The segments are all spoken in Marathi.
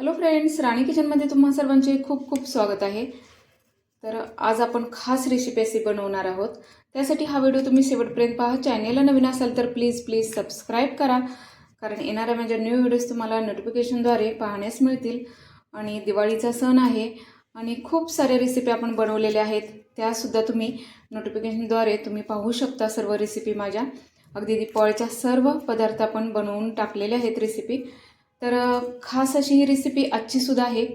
हॅलो फ्रेंड्स राणी किचनमध्ये तुम्हा सर्वांचे खूप खूप स्वागत आहे. तर आज आपण खास रेसिपी अशी बनवणार आहोत. त्यासाठी हा व्हिडिओ तुम्ही शेवटपर्यंत पहा. चॅनेलला नवीन असाल तर प्लीज प्लीज सबस्क्राईब करा. कारण येणाऱ्या माझ्या न्यू व्हिडिओज तुम्हाला नोटिफिकेशनद्वारे पाहण्यास मिळतील. आणि दिवाळीचा सण आहे आणि खूप साऱ्या रेसिपी आपण बनवलेल्या आहेत. त्यासुद्धा तुम्ही नोटिफिकेशनद्वारे तुम्ही पाहू शकता सर्व रेसिपी माझ्या. अगदी दिपावळीच्या सर्व पदार्थ आपण बनवून टाकलेले आहेत रेसिपी तर खास अशी ही रेसिपी आजचीसुद्धा आहे.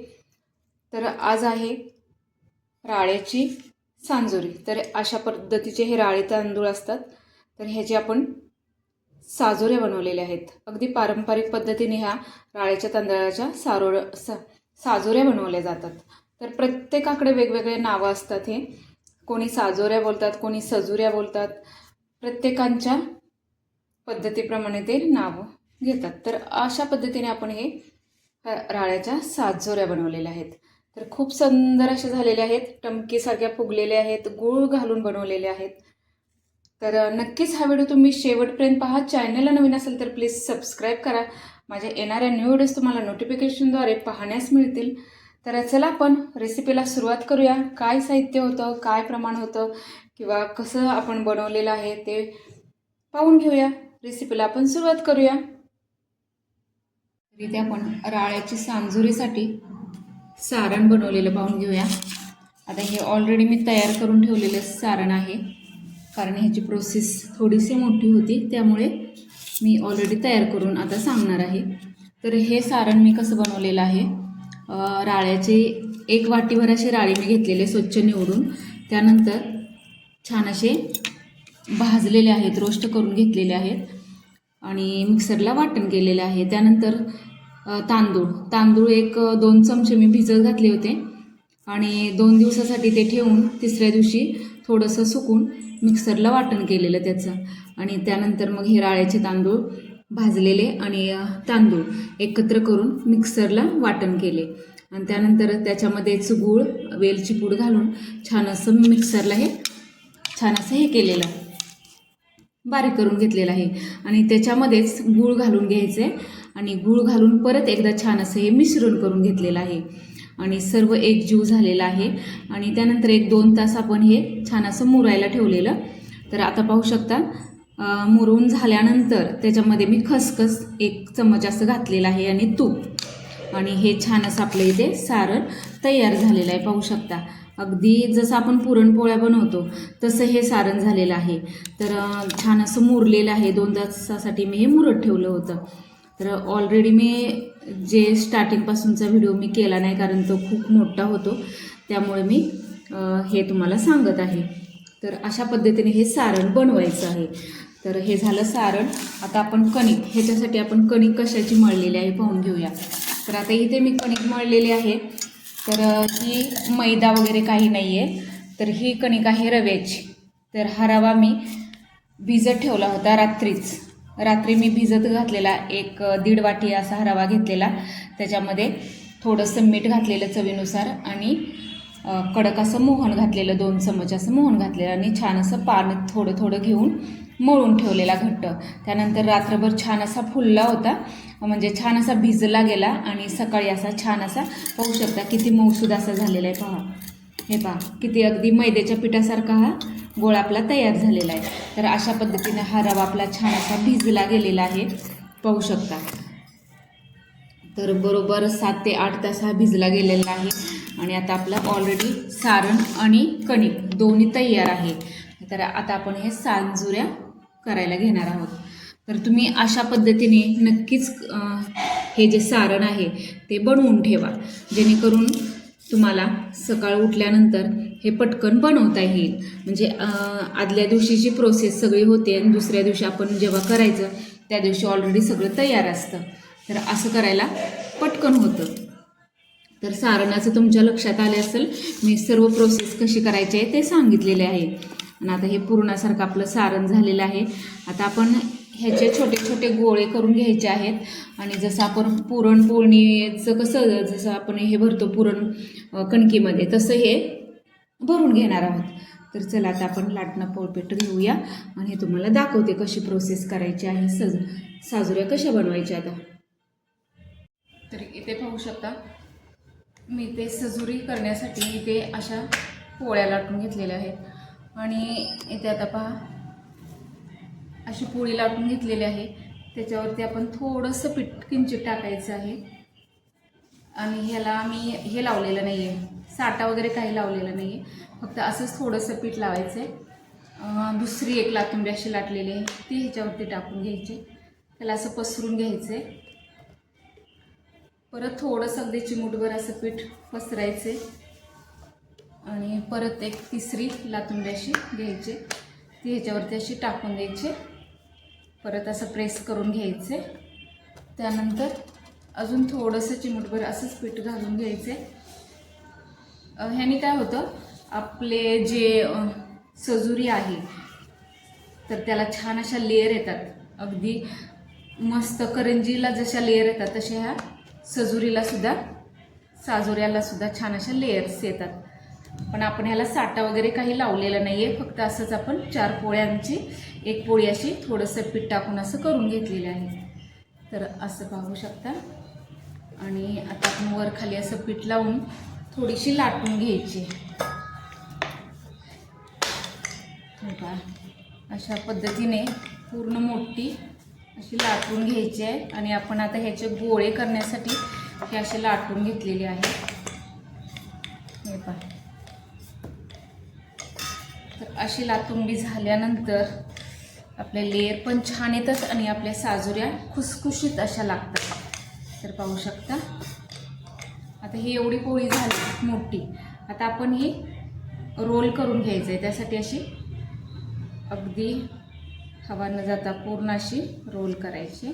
तर आज आहे राळ्याची सांजोरी. तर अशा पद्धतीचे हे राळे तांदूळ असतात. तर ह्याचे आपण साजोऱ्या बनवलेल्या आहेत. अगदी पारंपरिक पद्धतीने ह्या राळ्याच्या तांदळाच्या सारोळ सा साजोऱ्या बनवल्या जातात. तर प्रत्येकाकडे वेगवेगळे नावं असतात हे. कोणी साजोऱ्या बोलतात कोणी सजुऱ्या बोलतात. प्रत्येकांच्या पद्धतीप्रमाणे ते नावं घेतात. तर अशा पद्धतीने आपण हे अ, राळ्याच्या सातजोऱ्या बनवलेल्या आहेत. तर खूप सुंदर अशा झालेले आहेत. टमकीसारख्या फुगलेल्या आहेत. गूळ घालून बनवलेले आहेत. तर नक्कीच हा व्हिडिओ तुम्ही शेवटपर्यंत पहा. चॅनलला नवीन असेल तर प्लीज सबस्क्राईब करा. माझ्या येणाऱ्या न्यू व्हिडिओज तुम्हाला नोटिफिकेशनद्वारे पाहण्यास मिळतील. तर चला आपण रेसिपीला सुरुवात करूया. काय साहित्य होतं? काय प्रमाण होतं? किंवा कसं आपण बनवलेलं आहे ते पाहून घेऊया. रेसिपीला आपण सुरुवात करूया. इथे आपण राळ्याची सांजुरीसाठी सारण बनवलेलं पाहून घेऊया. आता हे ऑलरेडी मी तयार करून ठेवलेलं सारण आहे. कारण ह्याची प्रोसेस थोडीशी मोठी होती त्यामुळे मी ऑलरेडी तयार करून आता सांगणार आहे. तर हे सारण मी कसं बनवलेलं आहे? राळ्याचे एक वाटीभर असे राळे मी घेतलेले स्वच्छ निवडून. त्यानंतर छान असे भाजलेले आहेत रोस्ट करून घेतलेले आहेत. आणि मिक्सरला वाटण केलेलं आहे. त्यानंतर तांदूळ. तांदूळ एक दोन चमचे मी भिजत घातले होते. आणि दोन दिवसासाठी ते ठेवून तिसऱ्या दिवशी थोडंसं सुकून मिक्सरला वाटण केलेलं त्याचं. आणि त्यानंतर मग हे राळ्याचे तांदूळ भाजलेले आणि तांदूळ एकत्र करून मिक्सरला वाटण केले. आणि त्यानंतर त्याच्यामध्येच गूळ वेलची पूड घालून छान असं मिक्सरला हे छान असं हे केलेलं. बारीक करून घेतलेलं आहे. आणि त्याच्यामध्येच गूळ घालून घ्यायचं आहे आणि गूळ घालून परत एकदा छान असं हे मिश्रण करून घेतलेलं आहे. आणि सर्व एक जीव झालेला आहे. आणि त्यानंतर एक दोन तास आपण हे छान असं मुरायला ठेवलेलं. तर आता पाहू शकता मुरवून मुरून झाल्यानंतर त्याच्यामध्ये मी खसखस एक चमच असं घातलेलं आहे आणि तूप. आणि हे छान असं आपल्या इथे सारण तयार झालेलं आहे. पाहू शकता. अगदी जसं आपण पुरणपोळ्या बनवतो तसं हे सारण झालेलं आहे. तर छान असं मुरलेलं आहे. दोन तासासाठी मी हे मुरत ठेवलं होतं. तर ऑलरेडी मी जे स्टार्टिंगपासूनचा व्हिडिओ मी केला नाही कारण तो खूप मोठा होतो. त्यामुळे मी हे तुम्हाला सांगत आहे. तर अशा पद्धतीने हे सारण बनवायचं आहे. तर हे झालं सारण. आता आपण कणिक ह्याच्यासाठी आपण कणिक कशाची मळलेली आहे पाहून घेऊया. तर आता इथे मी कणिक मळलेली आहे. तर ही मैदा वगैरे काही नाही आहे तर ही कणिक आहे रव्याची. तर हा रवा मी भिजत ठेवला होता रात्रीच. रात्री मी भिजत घातलेला एक दीड वाटी असा हा रवा घेतलेला. त्याच्यामध्ये थोडंसं मीठ घातलेलं चवीनुसार आणि कडक असं मोहन घातलेलं दोन चमच असं मोहन घातलेलं आणि छान असं पाणी थोडं थोडं घेऊन मळून ठेवलेला घट्ट. त्यानंतर रात्रभर छान असा फुलला होता. म्हणजे छान असा भिजला गेला आणि सकाळी असा छान असा पाहू शकता किती मौसूद असा झालेला आहे पहा. हे पहा किती अगदी मैद्याच्या पिठासारखा हा गोळा आपला तयार झालेला आहे. तर अशा पद्धतीने हा रवा आपला छान असा भिजला गेलेला आहे. पाहू शकता. तर बरोबर सात ते आठ तास हा भिजला गेलेला आहे. आणि आता आपलं ऑलरेडी सारण आणि कणिक दोन्ही तयार आहे. तर आता आपण हे सांजुऱ्या करायला घेणार आहोत. तर तुम्ही अशा पद्धतीने नक्कीच हे जे सारण आहे ते बनवून ठेवा. जेणेकरून तुम्हाला सकाळ उठल्यानंतर हे पटकन बनवता येईल. म्हणजे आदल्या दिवशीची प्रोसेस सगळी होते आणि दुसऱ्या दिवशी आपण जेव्हा करायचं त्या दिवशी ऑलरेडी सगळं तयार असतं. तर असं करायला पटकन होतं. तर सारणाचं तुमच्या लक्षात आले असेल मी सर्व प्रोसेस कशी करायची आहे ते सांगितलेले आहे. आणि आता हे पूर्णासारखं आपलं सारण झालेलं आहे. आता आपण ह्याचे छोटे छोटे गोळे करून घ्यायचे आहेत. आणि जसं आपण पुरणपोळणीचं कसं जसं आपण हे भरतो पुरण कणकीमध्ये तसं हे भरून घेणार आहोत. तर चला आता आपण लाटणं पोळपेट घेऊया. आणि हे तुम्हाला दाखवते कशी प्रोसेस करायची आहे. सज साजुऱ्या कशा बनवायच्या आता? तर इथे पाहू शकता मी ते सजुरी करण्यासाठी इथे अशा पोळ्या लाटून घेतलेल्या आहेत. आणि इथे आता पहा. अशी पोळी लाटून घेतलेली आहे. त्याच्यावरती आपण थोडंसं पीठ किंचित टाकायचं आहे. आणि ह्याला आम्ही हे लावलेलं नाही आहे साठा वगैरे काही लावलेलं नाही आहे फक्त असंच थोडंसं पीठ लावायचं आहे दुसरी एक लातुंबी अशी लाटलेली आहे. ती ह्याच्यावरती टाकून घ्यायची. त्याला असं पसरून घ्यायचं आहे परत थोडंसं अगदी चिमूटभर असं पीठ पसरायचं आहे आणि परत एक तिसरी लातुंबी अशी घ्यायची. ती ह्याच्यावरती अशी टाकून द्यायची. परत असं प्रेस करून घ्यायचे. त्यानंतर अजून थोडंसं चिमटभर असंच पीठ घालून घ्यायचे. ह्याने काय होतं आपले जे सजुरी आहे तर त्याला छान अशा लेअर येतात. अगदी मस्त करंजीला जशा लेअर येतात तशा ह्या सजुरीला सुद्धा साजोऱ्याला सुद्धा छान अशा लेअर्स येतात. पण आपण ह्याला साठा वगैरे काही लावलेलं नाही आहे फक्त असंच आपण चार पोळ्यांची एक पोळी अशी थोडंसं पीठ टाकून असं करून घेतलेलं आहे. तर असं पाहू शकता. आणि आता आपण वर खाली असं पीठ लावून थोडीशी लाटून घ्यायची. अशा पद्धतीने पूर्ण मोठी अशी लाटून घ्यायची आहे. आणि आपण आता ह्याचे गोळे करण्यासाठी हे असे लाटून घेतलेले आहे. हे पहा. अशी लातुंबी झाल्यानंतर आपले लेअर पण छान येतात आणि आपल्या साजुऱ्या खुसखुशीत अशा लागतात. तर पाहू शकता. आता ही एवढी पोळी झाली मोठी. आता आपण ही रोल करून घ्यायचं आहे त्यासाठी अशी अगदी हवा न जाता पूर्ण अशी रोल करायची.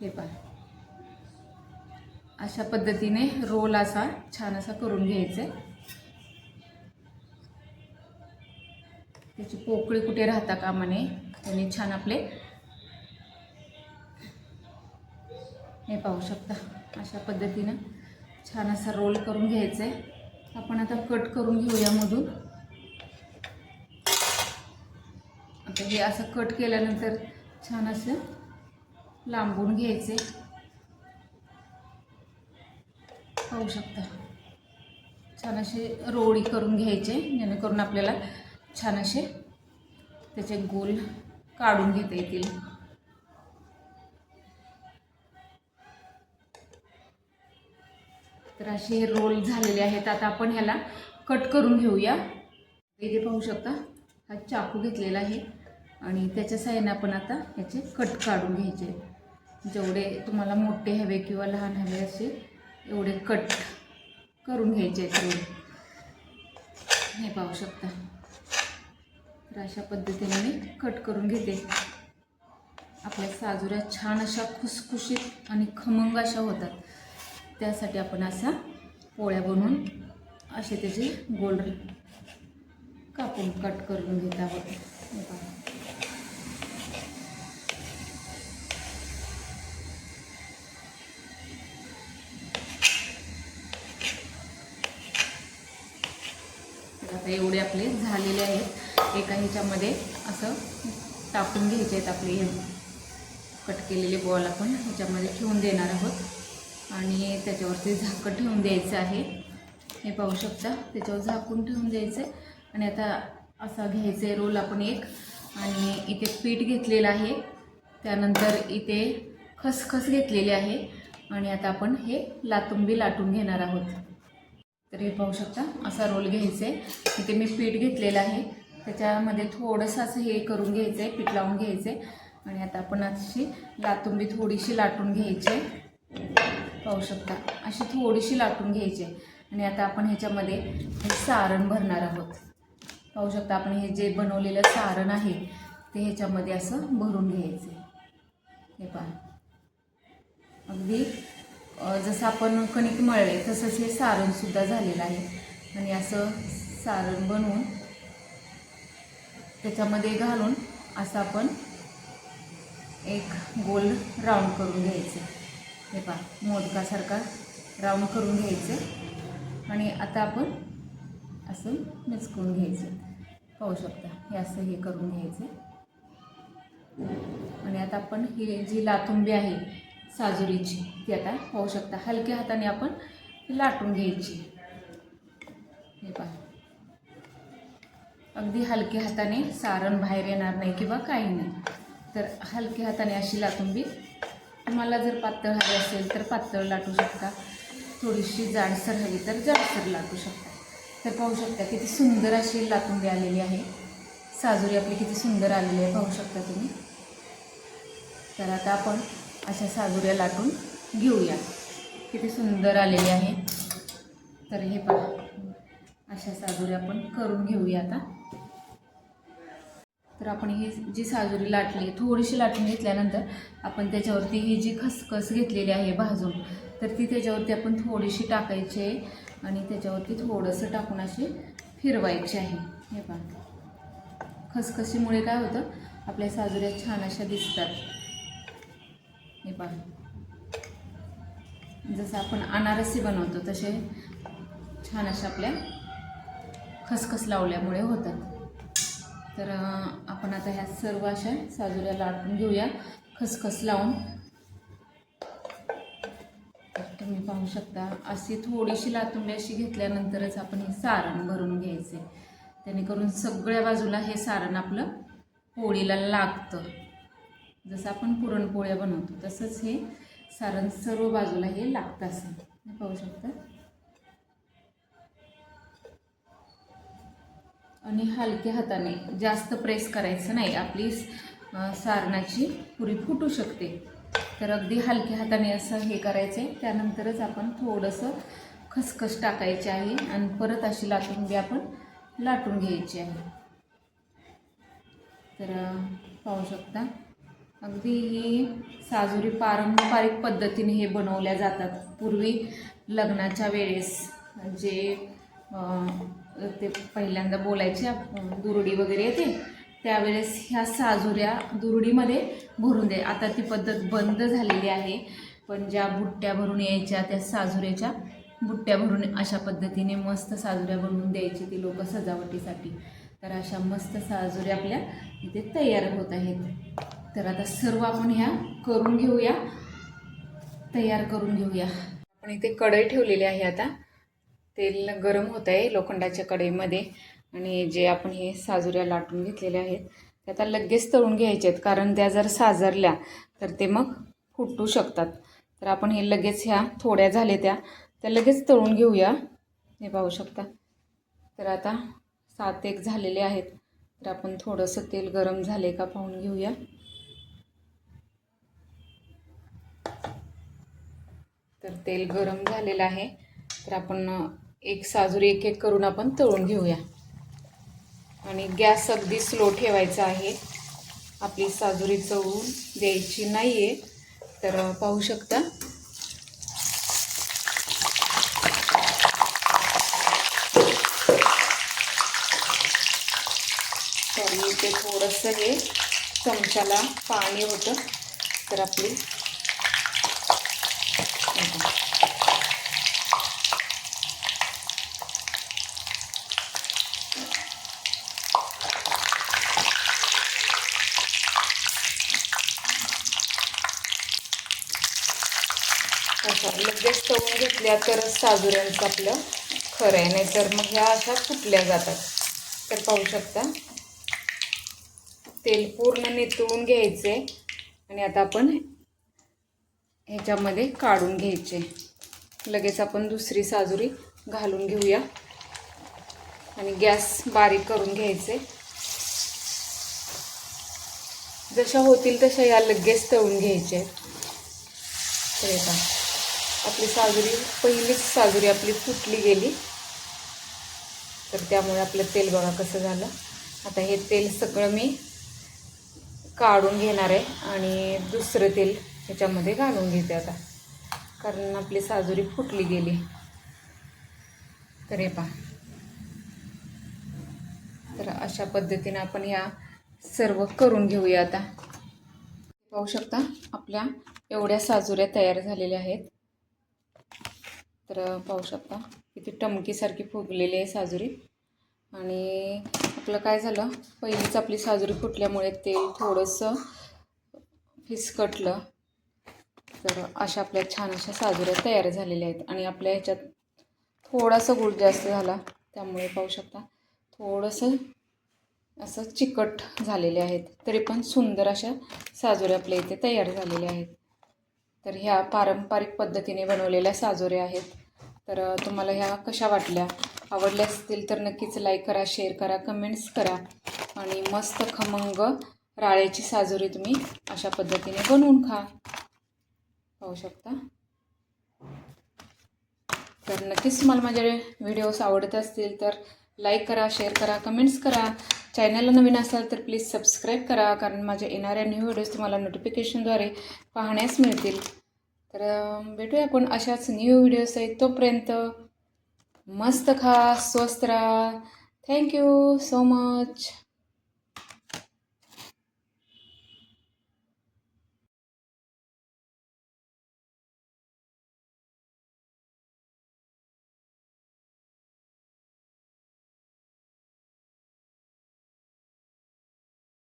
हे पहा. अशा पद्धतीने रोल असा छान असा करून घ्यायचा आहे त्याची पोकळी कुठे राहता कामा नये त्यांनी छान आपले हे पाहू शकता. अशा पद्धतीनं छान असा रोल करून घ्यायचा आहे आपण आता कट करून घेऊया मधून. आता हे असं कट केल्यानंतर छान असं लांबून घ्यायचे पाहू शकता. छान असे रोळी करून घ्यायचे जेणेकरून आपल्याला छान असे त्याचे गोल काढून घेता येतील. तर असे हे रोल झालेले आहेत. आता आपण ह्याला कट करून घेऊया. इथे पाहू शकता हा चाकू घेतलेला आहे आणि त्याच्या साहाय्याने आपण आता ह्याचे कट काढून घ्यायचे. जेवढे तुम्हाला मोठे हवे किंवा लहान हवे असे एवढे कट करून घ्यायचे आहेत रोल हे पाहू शकता. तर अशा पद्धतीने मी कट करून घेते. आपल्या साजुऱ्या छान अशा खुसखुशीत आणि खमंग अशा होतात. त्यासाठी आपण असा पोळ्या बनवून असे त्याचे गोल कापून कट करून घेत आहोत. आता एवढे आपले झालेले आहेत. एका ह्याच्यामध्ये असं टाकून घ्यायचे आहेत आपले हे कट केलेले बॉल आपण. ह्याच्यामध्ये ठेवून देणार आहोत. आणि त्याच्यावरती झाकण ठेवून द्यायचं आहे. हे पाहू शकता त्याच्यावर झाकून ठेवून द्यायचं आहे आणि आता असा घ्यायचं आहे रोल आपण एक. आणि इथे पीठ घेतलेलं आहे. त्यानंतर इथे खसखस घेतलेली आहे. आणि आता आपण हे लातुंबी लाटून घेणार आहोत. तर हे पाहू शकता असा रोल घ्यायचा आहे इथे मी पीठ घेतलेलं आहे. त्याच्यामध्ये थोडंसं असं हे करून घ्यायचं आहे पीठ लावून घ्यायचं आहे आणि आता आपण अशी लातुंबी थोडीशी लाटून घ्यायची. आहे पाहू शकता अशी थोडीशी लाटून घ्यायची. आहे आणि आता आपण ह्याच्यामध्ये हे सारण भरणार आहोत. पाहू शकता आपण हे जे बनवलेलं सारण आहे ते ह्याच्यामध्ये असं भरून घ्यायचं आहे हे पहा. अगदी जसं आपण कणिक मळले तसंच हे सारणसुद्धा झालेलं आहे. आणि असं सारण बनवून त्याच्यामध्ये घालून असं आपण एक गोल राऊंड करून घ्यायचं. हे पहा मोदकासारखा राऊंड करून घ्यायचं. आणि आता आपण असं मिचकून घ्यायचं. पाहू शकता हे असं हे करून घ्यायचं. आणि आता आपण ही जी लातुंबी आहे साजुरीची ती आता पाहू शकता. हलक्या हाताने आपण लाटून घ्यायची. हे पहा. अगदी हलक्या हाताने सारण बाहेर येणार नाही किंवा काही नाही. तर हलक्या हाताने अशी लाटुंबी तुम्हाला जर पातळ हवी असेल तर पातळ लाटू शकता. थोडीशी जाडसर हवी तर जाडसर लाटू शकता. तर पाहू शकता किती सुंदर अशी लाटुंबी आलेली आहे. साजुरी आपली किती सुंदर आलेली आहे पाहू शकता तुम्ही. तर आता आपण अशा साजुऱ्या लाटून घेऊया. किती सुंदर आलेली आहे. तर हे पहा अशा साजुऱ्या आपण करून घेऊया आता. तर आपण ही जी साजुरी लाटली थोडीशी लाटून घेतल्यानंतर आपण त्याच्यावरती ही जी खसखस घेतलेली आहे भाजून तर ती त्याच्यावरती आपण थोडीशी टाकायची आहे आणि त्याच्यावरती थोडंसं टाकून अशी फिरवायची आहे. हे पहा. खसखशीमुळे काय होतं? आपल्या साजुऱ्या छान अशा दिसतात. हे पहा. जसं आपण अनारसी बनवतो तसे छान अशा आपल्या खसखस लावल्यामुळे होतात. तर आपण आता ह्या सर्व अशा साजुऱ्या लाटून घेऊया. खसखस लावून. तुम्ही पाहू शकता अशी थोडीशी लातुंबी अशी घेतल्यानंतरच आपण हे सारण भरून घ्यायचे. जेणेकरून सगळ्या बाजूला हे सारण आपलं पोळीला लागतं. जसं आपण पुरणपोळ्या बनवतो तसंच हे सारण सर्व बाजूला हे लागतं असं. हे पाहू शकता. आणि हलक्या हाताने जास्त प्रेस करायचं नाही. आपली सारणाची पुरी फुटू शकते. तर अगदी हलक्या हाताने असं हे करायचं आहे त्यानंतरच आपण थोडंसं खसखस टाकायचे आहे आणि परत अशी लाटून बी आपण लाटून घ्यायची आहे. तर पाहू शकता. अगदी ही साजुरी पारंपरिक पद्धतीने हे बनवल्या जातात. पूर्वी लग्नाच्या वेळेस जे ते पहिल्यांदा बोलायच्या दुरडी वगैरे येते त्यावेळेस ह्या साजुऱ्या दुरडीमध्ये भरून दे. आता ती पद्धत बंद झालेली आहे पण ज्या बुट्ट्या भरून यायच्या त्या साजुऱ्याच्या बुट्ट्या भरून अशा पद्धतीने मस्त साजुऱ्या बनवून द्यायची ती लोक सजावटीसाठी. तर अशा मस्त साजुऱ्या आपल्या इथे तयार होत आहेत. तर आता सर्व आपण ह्या करून घेऊया तयार करून घेऊया. आपण इथे कढई ठेवलेली आहे आता. तेल गरम होत आहे लोखंडाच्या कढईमध्ये. आणि जे आपण हे साजुऱ्या लाटून घेतलेल्या आहेत ते आता लगेच तळून घ्यायचे आहेत कारण त्या जर साजरल्या तर ते मग फुटू शकतात. तर आपण हे लगेच ह्या थोड्या झाले त्या त्या लगेच तळून घेऊया. हे पाहू शकता. तर आता सात एक झालेले आहेत. तर आपण थोडंसं तेल गरम झाले का पाहून घेऊया. तर तेल गरम झालेलं आहे. तर आपण एक साजूर एक एक करून आपण तळून घेऊया. आणि गॅस अगदी स्लो ठेवायचा आहे. आपली साजुरी चळून द्यायची नाही आहे तर पाहू शकता. तर इथे थोडंसं हे चमच्याला पाणी होतं. तर आपली असं लगेच तळून घेतल्या तरच साजुऱ्यांचं आपलं खरं आहे नाहीतर मग ह्या अशा फुटल्या जातात. तर पाहू शकता. तेल पूर्ण नितळून घ्यायचे आणि आता आपण ह्याच्यामध्ये काढून घ्यायचे. लगेच आपण दुसरी साजुरी घालून घेऊया. आणि गॅस बारीक करून घ्यायचे. जशा होतील तशा या लगेच तळून घ्यायचे. तर पहा. आपली साजरी पहिलीच साजुरी आपली फुटली गेली. तर त्यामुळे आपलं तेल बघा कसं झालं. आता हे तेल सगळं मी काढून घेणार आहे आणि दुसरं तेल ह्याच्यामध्ये घालून घेते आता. कारण आपली साजुरी फुटली गेली. तर हे पहा. तर अशा पद्धतीनं आपण या सर्व करून घेऊया आता. पाहू शकता आपल्या एवढ्या साजुऱ्या तयार झालेल्या आहेत. तर पाहू शकता किती टमकीसारखी फुगलेली आहे साजुरी. आणि आपलं काय झालं पहिलीच आपली साजुरी फुटल्यामुळे तेल थोडंसं फिसकटलं. तर अशा आपल्या छान अशा साजुऱ्या तयार झालेल्या आहेत. आणि आपल्या ह्याच्यात थोडासा गुळ जास्त झाला त्यामुळे पाहू शकता थोडंसं असं चिकट झालेले आहेत तरी पण सुंदर अशा साजोऱ्या आपल्या इथे तयार झालेल्या आहेत. तर ह्या पारंपरिक पद्धतीने बनवलेल्या साजोऱ्या आहेत. तर तुम्हाला ह्या कशा वाटल्या? आवडल्या असतील तर नक्कीच लाईक करा शेअर करा कमेंट्स करा आणि मस्त खमंग राळ्याची साजोरी तुम्ही अशा पद्धतीने बनवून खा. पाहू शकता? तर नक्कीच तुम्हाला माझे व्हिडिओज आवडत असतील तर लाईक करा शेअर करा कमेंट्स करा. चॅनलला नवीन असाल तर प्लीज सबस्क्राईब करा कारण माझ्या येणाऱ्या न्यू व्हिडिओज तुम्हाला नोटिफिकेशनद्वारे पाहण्यास मिळतील. तर भेटूया आपण अशाच न्यू व्हिडिओज आहेत तोपर्यंत. मस्त खा स्वस्त राहा. Thank you so much